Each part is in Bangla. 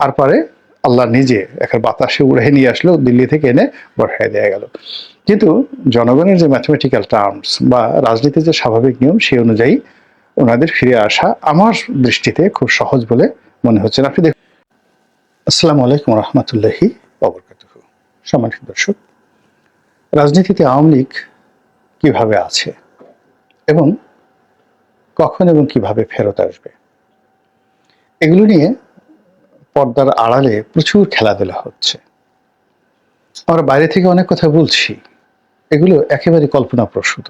আর পরে আল্লাহ নিজে একটা বাতাসে উড়ে নিয়ে আসলো, দিল্লি থেকে এনে বসায় দেওয়া গেল। কিন্তু জনগণের যে ম্যাথমেটিক্যাল টার্মস বা রাজনীতির যে স্বাভাবিক নিয়ম সেই অনুযায়ী ওনাদের ফিরে আসা আমার দৃষ্টিতে খুব সহজ বলে মনে হচ্ছে আপনি দেখুন। আসসালামু আলাইকুম রহমতুল্লাহি অবরকাত সম্মানিত দর্শক, রাজনীতিতে আওয়ামী লীগ কীভাবে আছে এবং কখন এবং কীভাবে ফেরত আসবে, এগুলো নিয়ে পর্দার আড়ালে প্রচুর খেলাধুলা হচ্ছে। আমরা বাইরে থেকে অনেক কথা বলছি, এগুলো একেবারে কল্পনাপ্রসূত।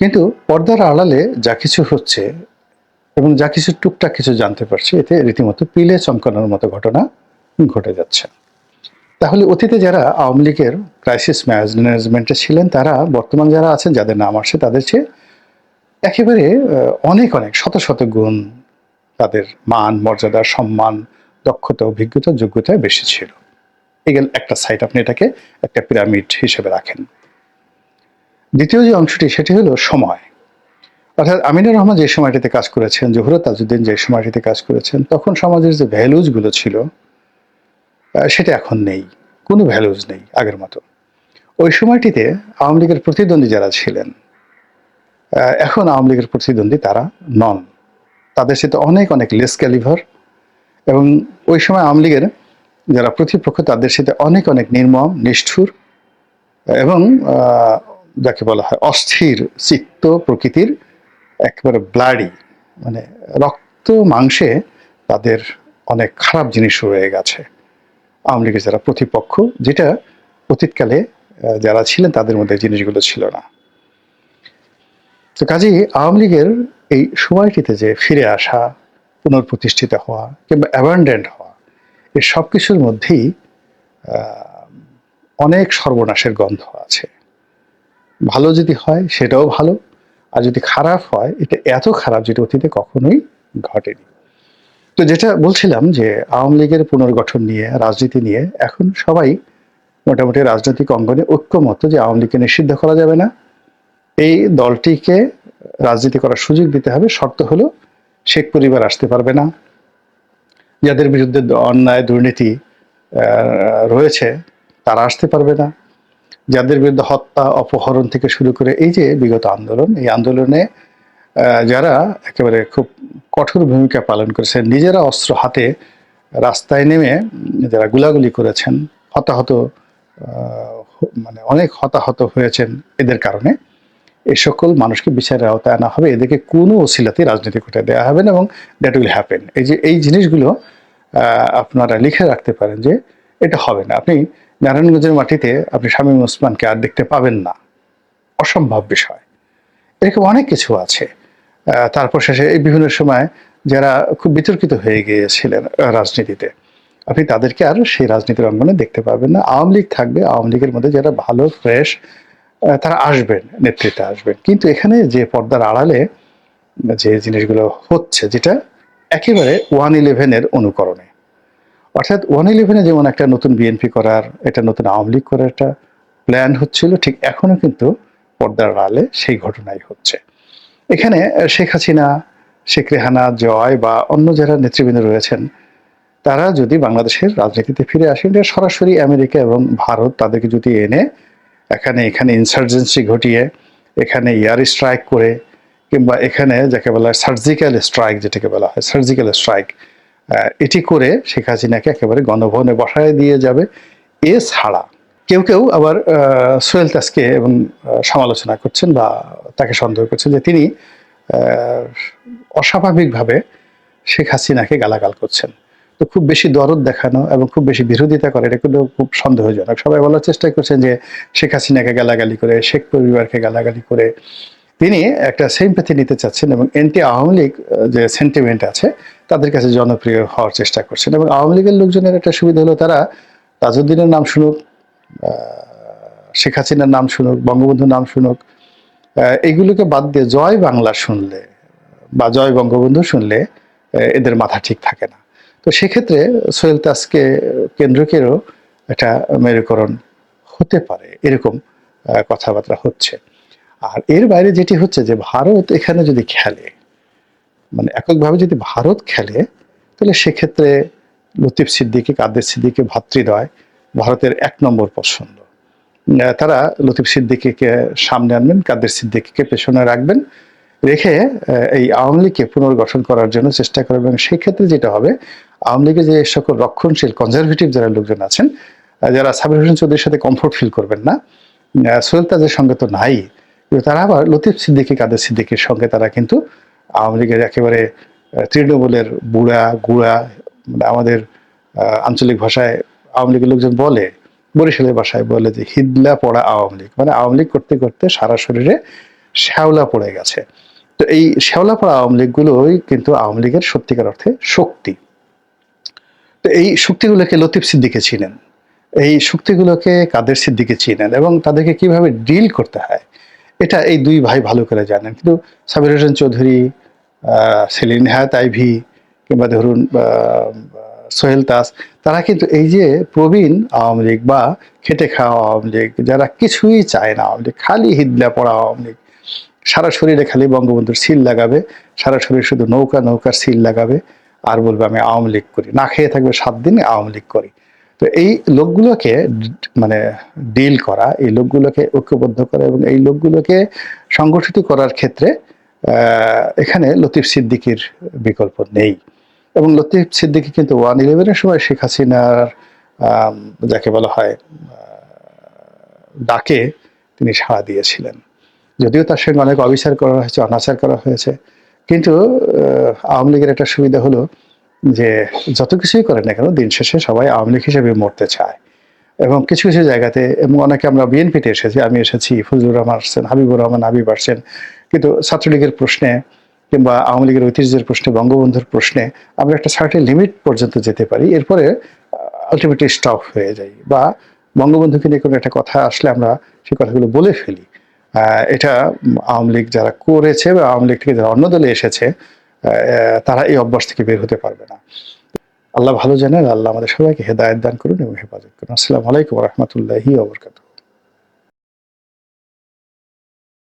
কিন্তু পর্দার আড়ালে যা কিছু হচ্ছে এবং যা কিছু টুকটাক কিছু জানতে পারছি, এতে রীতিমতো পিলে চমকানোর মতো ঘটনা ঘটে যাচ্ছে। তাহলে অতীতে যারা আওয়ামী লীগের ক্রাইসিস ম্যানেজমেন্টে ছিলেন, তারা বর্তমান যারা আছেন, যাদের নাম আসে তাদের চেয়ে একেবারে অনেক অনেক, শত শত গুণ তাদের মান, মর্যাদা, সম্মান, দক্ষতা, অভিজ্ঞতা যোগ্যতায় বেশি ছিল। এগেল একটা সাইড আপনি এটাকে একটা পিরামিড হিসেবে রাখেন। দ্বিতীয় যে অংশটি, সেটি হলো সময়। অর্থাৎ আমিনুর রহমান যে সময়টিতে কাজ করেছেন জহুরত তাজউদ্দিন যে সময়টিতে কাজ করেছেন, তখন সমাজের যে ভ্যালুজগুলো ছিল সেটা এখন নেই। কোনো ভ্যালুজ নেই আগের মতো। ওই সময়টিতে আওয়ামী লীগের প্রতিদ্বন্দ্বী যারা ছিলেন এখন আওয়ামী লীগের প্রতিদ্বন্দ্বী তারা নন। তাদের সাথে অনেক অনেক লেস ক্যালিভার এবং ওই সময় আওয়ামী লীগের যারা প্রতিপক্ষ, তাদের সাথে অনেক অনেক নির্মম, নিষ্ঠুর এবং যাকে বলা হয় অস্থির চিত্ত প্রকৃতির একেবারে ব্লাডি মানে রক্ত মাংসে তাদের অনেক খারাপ জিনিস রয়ে গেছে। আওয়ামী লীগের যারা প্রতিপক্ষ, যেটা অতীতকালে যারা ছিলেন তাদের মধ্যে জিনিসগুলো ছিল না। তো কাজেই আওয়ামী লীগের এই সময়টিতে যে ফিরে আসা পুনর্প্রতিষ্ঠিত হওয়া কিংবা অ্যাবান্ডেন্ট হওয়া, এই সব কিছুর মধ্যেই অনেক সর্বনাশের গন্ধ আছে। ভালো যদি হয়, সেটাও ভালো। আর যদি খারাপ হয়, এটা এত খারাপ যেটা অতীতে কখনোই ঘটেনি। তো যেটা বলছিলাম যে, আওয়ামী লীগের পুনর্গঠন নিয়ে, রাজনীতি নিয়ে, এখন সবাই মোটামুটি রাজনৈতিক অঙ্গনে ঐক্যমত যে আওয়ামী লীগকে নিষিদ্ধ করা যাবে না। এই দলটিকে রাজনীতি করার সুযোগ দিতে হবে। শর্ত হলো, শেখ পরিবার আসতে পারবে না। যাদের বিরুদ্ধে অন্যায় দুর্নীতি রয়েছে, তারা আসতে পারবে না। যাদের বিরুদ্ধে হত্যা, অপহরণ থেকে শুরু করে এই যে বিগত আন্দোলন, এই আন্দোলনে যারা একেবারে খুব কঠোর ভূমিকা পালন করেছেন, নিজেরা অস্ত্র হাতে রাস্তায় নেমে যারা গুলাগুলি করেছেন, হতাহত মানে অনেক হতাহত হয়েছেন এদের কারণে। এই সকল মানুষকে বিচারের আওতায় আনা হবে। এদেরকে কোনো ওসিলাতে রাজনীতি করতে দেওয়া হবে না এবং দ্যাট উইল হ্যাপেন এই যে এই জিনিসগুলো আপনারা লিখে রাখতে পারেন যে এটা হবে না। আপনি নারায়ণগঞ্জের মাটিতে আপনি শামীম ওসমানকে আর দেখতে পাবেন না। অসম্ভব বিষয়। এরকম অনেক কিছু আছে। তারপর শেষে এই বিভিন্ন সময় যারা খুব বিতর্কিত হয়ে গিয়েছিলেন রাজনীতিতে, আপনি তাদেরকে আর সেই রাজনীতির অঙ্গনে দেখতে পাবেন না। আওয়ামী লীগ থাকবে, আওয়ামী লীগের মধ্যে যারা ভালো, ফ্রেশ তারা আসবেন, নেতৃত্বে আসবেন। কিন্তু এখানে যে পর্দার আড়ালে যে জিনিসগুলো হচ্ছে, যেটা একেবারে ওয়ান ইলেভেনের অনুকরণে। অর্থাৎ ওয়ান ইলেভেনে যেমন একটা নতুন বিএনপি করার, এটা নতুন আওয়ামী লীগ করার একটা প্ল্যান হচ্ছিল, ঠিক এখনও কিন্তু পর্দার আড়ালে সেই ঘটনাই হচ্ছে। এখানে শেখ হাসিনা, শেখ রেহানা, জয় বা অন্য যারা নেতৃবৃন্দ রয়েছেন, তারা যদি বাংলাদেশের রাজনীতিতে ফিরে আসেন, সরাসরি আমেরিকা এবং ভারত তাদেরকে যদি এনে এখানে এখানে ইনসার্জেন্সি ঘটিয়ে, এখানে ইয়ার স্ট্রাইক করে, কিংবা এখানে যাকে বলা হয় সার্জিক্যাল স্ট্রাইক যেটাকে বলা হয় সার্জিক্যাল স্ট্রাইক এটি করে শেখ হাসিনাকে একেবারে গণভবনে বসায় দিয়ে যাবে। এ ছাড়া কেউ কেউ আবার সোহেল তাসকে এবং সমালোচনা করছেন বা তাকে সন্দেহ করছেন যে তিনি অস্বাভাবিকভাবে শেখ হাসিনাকে গালাগাল করছেন। তো খুব বেশি দরদ দেখানো এবং খুব বেশি বিরোধিতা করে, এটা কিন্তু খুব সন্দেহজনক। সবাই বলার চেষ্টা করছেন যে শেখ হাসিনাকে গালাগালি করে, শেখ পরিবারকে গালাগালি করে। তিনি একটা সিম্প্যাথি নিতে চাচ্ছেন এবং এন্টি আওয়ামী লীগ যে সেন্টিমেন্ট আছে, তাদের কাছে জনপ্রিয় হওয়ার চেষ্টা করছেন এবং আওয়ামী লীগের লোকজনের একটা সুবিধা হলো তারা তাজউদ্দিনের নাম শুনুক শেখ হাসিনার নাম শুনুক, বঙ্গবন্ধুর নাম শুনুক এগুলোকে বাদ দিয়ে জয় বাংলা শুনলে বা জয় বঙ্গবন্ধু শুনলে এদের মাথা ঠিক থাকে না। তো সেক্ষেত্রে সোহেল তাসকে কেন্দ্রকেরও একটা মেরুকরণ হতে পারে, এরকম কথাবার্তা হচ্ছে। আর এর বাইরে যেটি হচ্ছে যে ভারত এখানে যদি খেলে মানে এককভাবে যদি ভারত খেলে, তাহলে সেক্ষেত্রে লতিফ সিদ্দিকি, কাদের সিদ্দিকি ভাতৃদয় ভারতের এক নম্বর পছন্দ। তারা লতিফ সিদ্দিকিকে সামনে আনবেন, কাদের সিদ্দিকিকে পেছনে রাখবেন রেখে এই আওয়ামী লীগকে পুনর্গঠন করার জন্য চেষ্টা করবে এবং সেই ক্ষেত্রে যেটা হবে, আওয়ামী লীগের যে সকল রক্ষণশীল কনজারভেটিভ যারা লোকজন আছেন যারা সাবির হোসেন চৌধুরীর সাথে কমফোর্ট ফিল করবেন না সোহেল তাজের সঙ্গে তো নাই তারা আবার লতিফ সিদ্দিকি, কাদের সিদ্দিকির সঙ্গে তারা কিন্তু আওয়ামী লীগের একেবারে তৃণমূলের বুড়া, গুড়া মানে আমাদের আঞ্চলিক ভাষায় আওয়ামী লীগের লোকজন বলে, বরিশালের ভাষায় বলে যে, হিদলা পড়া আওয়ামী লীগ। মানে আওয়ামী লীগ করতে করতে সারা শরীরে শ্যাওলা পড়ে গেছে। তো এই শ্যাওলা পড়া আওয়ামী লীগগুলোই কিন্তু আওয়ামী লীগের সত্যিকার অর্থে শক্তি। তো এই শক্তিগুলোকে লতিফ সিদ্দিকে চিনেন এই শক্তিগুলোকে কাদের সিদ্দিকে চিনেন এবং তাদেরকে কীভাবে ডিল করতে হয়, এটা এই দুই ভাই ভালো করে জানেন। কিন্তু সাবির হোসেন চৌধুরী সেলিন হায়াত আইভি কিংবা ধরুন সোহেল তাস তারা কিন্তু এই যে প্রবীণ আওয়ামী লীগ বা খেটে খাওয়া আওয়ামী লীগ, যারা কিছুই চায় না আওয়ামী লীগ, খালি হিদলা পড়া আওয়ামী লীগ সারা শরীরে খালি বঙ্গবন্ধুর সিল লাগাবে, সারা শরীরে শুধু নৌকা, নৌকার সিল লাগাবে, আর বলবে আমি আওয়ামী লীগ করি। না খেয়ে থাকবে সাত দিন, আওয়ামী লীগ করি। তো এই লোকগুলোকে মানে ডিল করা, এই লোকগুলোকে ঐক্যবদ্ধ করা এবং এই লোকগুলোকে সংগঠিত করার ক্ষেত্রে এখানে লতিফ সিদ্দিকির বিকল্প নেই। এবং লতিফ সিদ্দিকি কিন্তু ওয়ান ইলেভেনের সময় শেখ হাসিনার যাকে বলা হয় ডাকে তিনি সাড়া দিয়েছিলেন। যদিও তার সঙ্গে অনেক অবিচার করা হয়েছে, অনাচার করা হয়েছে। কিন্তু আওয়ামী লীগের একটা সুবিধা হলো যে, যত কিছুই করে না কেন, দিন শেষে সবাই আওয়ামী লীগ হিসেবে মরতে চায়। এবং কিছু কিছু জায়গাতে, এবং অনেকে আমরা বিএনপিতে এসেছি, আমি এসেছি, ফজলুর রহমান আসছেন হাবিবুর রহমান, হাবিব আসছেন কিন্তু ছাত্রলীগের প্রশ্নে কিংবা আওয়ামী লীগের ঐতিহ্যের প্রশ্নে, বঙ্গবন্ধুর প্রশ্নে, আমরা একটা সার্টেন লিমিট পর্যন্ত যেতে পারি। এরপরে আলটিমেটলি স্টপ হয়ে যাই। বা বঙ্গবন্ধুকে নিয়ে কোনো একটা কথা আসলে আমরা সেই কথাগুলো বলে ফেলি। এটা আওয়ামী লীগ যারা করেছে বা আওয়ামী লীগ থেকে যারা অন্য দলে এসেছে তারা এই অভ্যাস থেকে বের হতে পারবে না। আল্লাহ ভালো জানেন, আল্লাহ আমাদের সবাইকে হেদায়ত দান করুন এবং হেফাজত করুন। আসসালামু আলাইকুম রহমতুল্লাহি